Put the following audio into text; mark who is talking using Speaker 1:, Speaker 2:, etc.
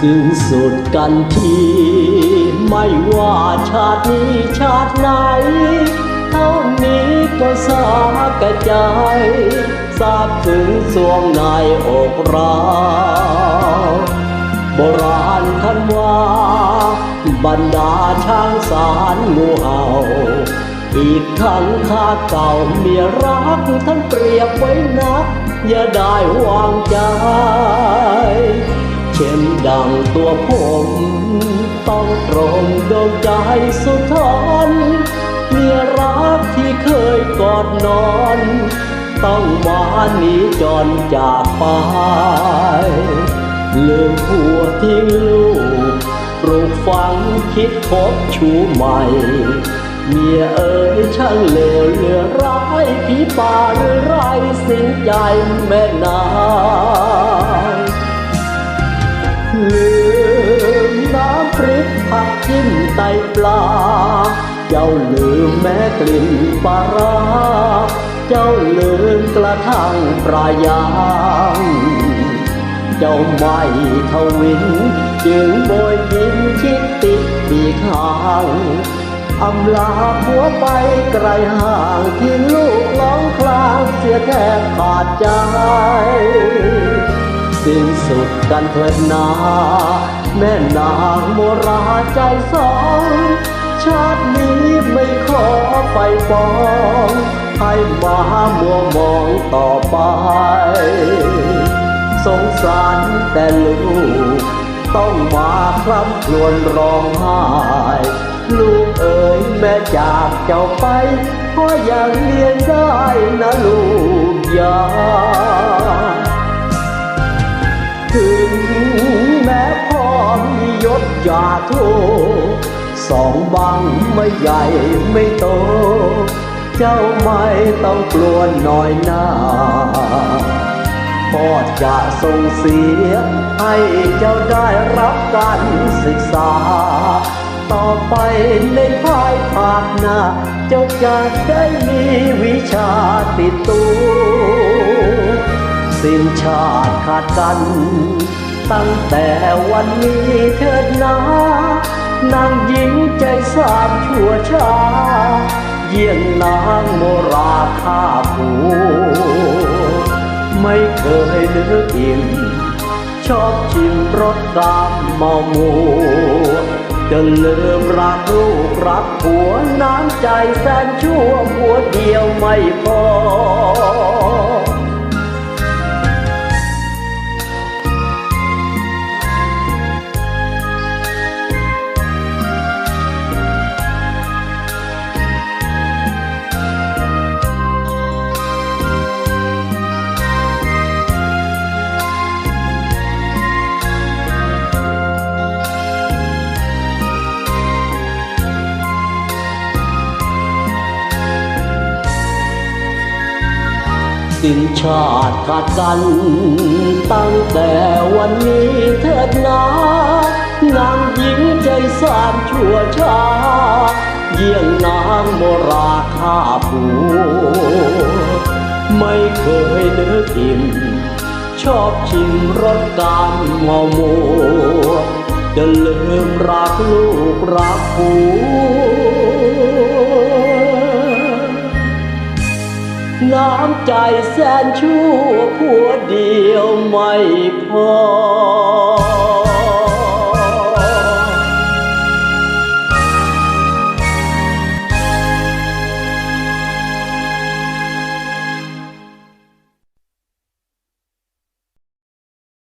Speaker 1: สิ้นสุดกันที ไม่ว่าชาตินี้ชาติไหน เท่านี้ก็สาก่ใจทราบถึงสวงในอกเราโบราณท่านว่าบรรดาช้างสารงูเห่า อีกทั้งข้าเก่าเมียรักท่านเปรียบไว้นัก อย่าได้วางใจ ช่นดังตัวผม ต้องตรงดวงใจสุดทนเมียรักที่เคยกอดนอน ต้องมาหนีจรจากไปลืมผัวทิ้งลูกปลูกฝังคิดพบชูใหม่ เมียเอ๋ยช่างเลวเหลือร้ายผีป่าหรือไรสิ้นใจแม่นา แม่กลิ่นปาราเจ้าลืมกระทั่งปลายาง เจ้าไม่ทวินจึงโบยบินชิดติดปีกหางอำลาผัวไปไกลห่างที่ลูกร้องคลางเสียแทบขาดใจสิ้นสุดกันเถิดนา แม่นางโมราใจสอง ชาตินี้ ไปฟ้องให้มามัวมองต่อไป สงสารแต่ลูก ต้องมาคร่ำครวญร้องไห้ลูกเอ๋ยแม่จากเจ้าไปเพราะยังเลี้ยงได้นะลูกยาถึงแม้พ่อมียศยาโทษ สองบังไม่ใหญ่ไม่โต เจ้าไม่ต้องกลัวหน่อยหน้าพ่อจะส่งเสีย ให้เจ้าได้รับการศึกษา ต่อไปในภายภาคหน้า เจ้าจะได้มีวิชาติดตัวสิ้นชาติขาดกัน ตั้งแต่วันนี้เถิดนา นางหญิงใจสามชั่วช้า เยี่ยงนางโมราฆ่าผัวไม่เคยนึกอิ่มชอบชิมรสตามเมามัวจะลืมรักลูกรักผัวน้ำใจแสนชั่วผัวเดียวไม่พอ สิ้นชาติขาดกัน ตั้งแต่วันนี้เถิดนานางหญิงใจสามชั่วช้าเยี่ยงนางโมราฆ่าผัวไม่เคยนึกอิ่มชอบชิมรสกามเมามัวจะลืมรักลูกรักผัว น้ำใจแสนชั่วผัวเดียวไม่พอ